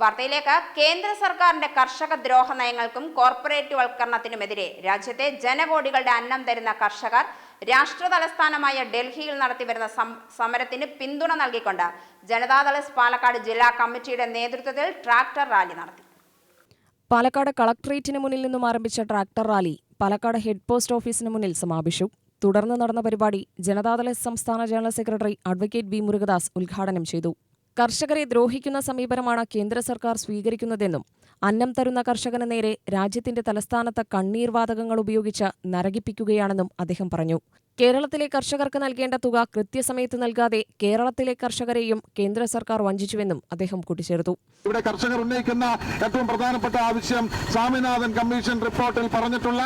വാർത്തയിലേക്ക്. കേന്ദ്ര സർക്കാരിന്റെ കർഷക ദ്രോഹ നയങ്ങൾക്കും കോർപ്പറേറ്റ് വൽക്കരണത്തിനുമെതിരെ രാജ്യത്തെ ജനകോടികളുടെ അന്നം തരുന്ന കർഷകർ രാഷ്ട്ര തലസ്ഥാനമായ ഡൽഹിയിൽ നടത്തിവരുന്ന സമരത്തിന് പിന്തുണ നൽകിക്കൊണ്ട് ജനതാദൾ പാലക്കാട് ജില്ലാ കമ്മിറ്റിയുടെ നേതൃത്വത്തിൽ ട്രാക്ടർ റാലി നടത്തി. പാലക്കാട് കളക്ട്രേറ്റിന് മുന്നിൽ നിന്നും ആരംഭിച്ച tractor rally Palakkad head post ഓഫീസിന് മുന്നിൽ സമാപിച്ചു. തുടർന്ന് നടന്ന പരിപാടി ജനതാദള സംസ്ഥാന general secretary advocate B Murukadas ഉദ്ഘാടനം ചെയ്തു. കർഷകരെ ദ്രോഹിക്കുന്ന സമീപനമാണ് കേന്ദ്ര സർക്കാർ സ്വീകരിക്കുന്നതെന്നും അന്നം തരുന്ന കർഷകന് നേരെ രാജ്യത്തിന്റെ തലസ്ഥാനത്ത് കണ്ണീർ വാതകങ്ങൾ ഉപയോഗിച്ച് നരകിപ്പിക്കുകയാണെന്നും അദ്ദേഹം പറഞ്ഞു. കേരളത്തിലെ കർഷകർക്ക് നൽകേണ്ട തുക കൃത്യസമയത്ത് നൽകാതെ കേരളത്തിലെ കർഷകരെയും കേന്ദ്ര സർക്കാർ വഞ്ചിച്ചുവെന്നും അദ്ദേഹം കൂട്ടിച്ചേർത്തു. ഇവിടെ കർഷകർ ഉന്നയിക്കുന്ന ഏറ്റവും പ്രധാനപ്പെട്ട ആവശ്യം സ്വാമിനാഥൻ കമ്മീഷൻ റിപ്പോർട്ടിൽ പറഞ്ഞിട്ടുള്ള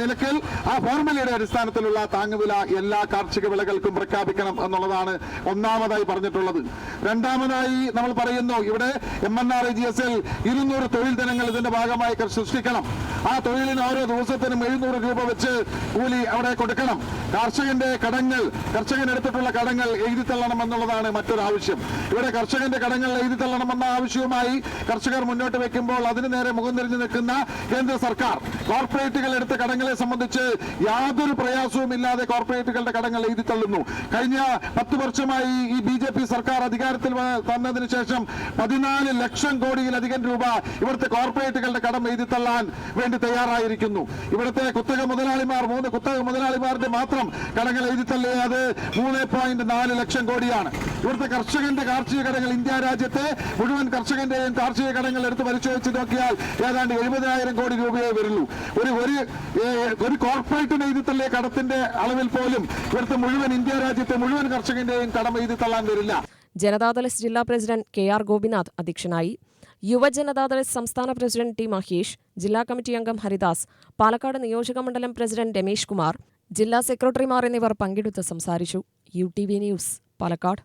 നിലക്കിൽ ആ ഫോർമുലയുടെ അടിസ്ഥാനത്തിലുള്ള താങ്ങുവില എല്ലാ കാർഷിക വിളകൾക്കും പ്രഖ്യാപിക്കണം എന്നുള്ളതാണ് ഒന്നാമതായി പറഞ്ഞിട്ടുള്ളത്. രണ്ടാമതായി നമ്മൾ പറയുന്നു ഇവിടെ M N R G S L ഇരുന്നൂറ് തൊഴിൽ ദിനങ്ങൾ ഇതിന്റെ ഭാഗമായി സൃഷ്ടിക്കണം. ആ തൊഴിലിന് ഓരോ ദിവസത്തിനും എഴുന്നൂറ് രൂപ വെച്ച് കൂലി അവിടെ കൊടുക്കണം. കർഷകന്റെ കടങ്ങൾ കർഷകൻ എടുത്തിട്ടുള്ള കടങ്ങൾ എഴുതിത്തള്ളണം എന്നുള്ളതാണ് മറ്റൊരു ആവശ്യം. ഇവിടെ കർഷകന്റെ കടങ്ങൾ എഴുതിത്തള്ളണമെന്ന ആവശ്യവുമായി കർഷകർ മുന്നോട്ട് വെക്കുമ്പോൾ അതിനു നേരെ മുഖം തിരിഞ്ഞു നിൽക്കുന്ന കേന്ദ്ര സർക്കാർ. കോർപ്പറേറ്റുകൾ എടുത്ത കടങ്ങളെ സംബന്ധിച്ച് യാതൊരു പ്രയാസവും ഇല്ലാതെ കോർപ്പറേറ്റുകളുടെ കടങ്ങൾ എഴുതിത്തള്ളുന്നു. കഴിഞ്ഞ പത്ത് വർഷമായി ഈ ബി സർക്കാർ സർക്കാർ അധികാരത്തിൽ വന്നതിന് ശേഷം പതിനാല് ലക്ഷം കോടിയിലധികം രൂപ ഇവിടുത്തെ കോർപ്പറേറ്റുകളുടെ കടം എഴുതി തള്ളാൻ വേണ്ടി തയ്യാറായിരിക്കുന്നു. ഇവിടുത്തെ കുത്തക മുതലാളിമാർ മൂന്ന് കുത്തക മുതലാളിമാരുടെ മാത്രം കടങ്ങൾ എഴുതി തള്ളിയത് മൂന്ന് പോയിന്റ് നാല് ലക്ഷം കോടിയാണ്. ഇവിടുത്തെ കർഷകന്റെ കാർഷിക കടങ്ങൾ ഇന്ത്യ രാജ്യത്തെ മുഴുവൻ കർഷകന്റെയും കാർഷിക കടങ്ങൾ എടുത്ത് പരിശോധിച്ച് നോക്കിയാൽ ഏതാണ്ട് എഴുപതിനായിരം കോടി രൂപയെ വരുള്ളൂ. ഒരു ഒരു ഒരു കോർപ്പറേറ്റിന് എഴുതിത്തള്ളിയ കടത്തിന്റെ അളവിൽ പോലും ഇവിടുത്തെ മുഴുവൻ ഇന്ത്യ രാജ്യത്തെ മുഴുവൻ കർഷകന്റെയും കടം എഴുതി തള്ളാൻ വരില്ല. ജനതാദൾ എസ് ജില്ലാ പ്രസിഡന്റ് കെ ആർ ഗോപിനാഥ് അധ്യക്ഷനായി. യുവജനതാദൾ എസ് സംസ്ഥാന പ്രസിഡന്റ് ടി മഹേഷ് ജില്ലാ കമ്മിറ്റി അംഗം ഹരിദാസ് പാലക്കാട് നിയോജക മണ്ഡലം പ്രസിഡന്റ് രമേഷ് കുമാർ ജില്ലാ സെക്രട്ടറിമാർ എന്നിവർ പങ്കെടുത്ത് സംസാരിച്ചു. U T V news Palakkad.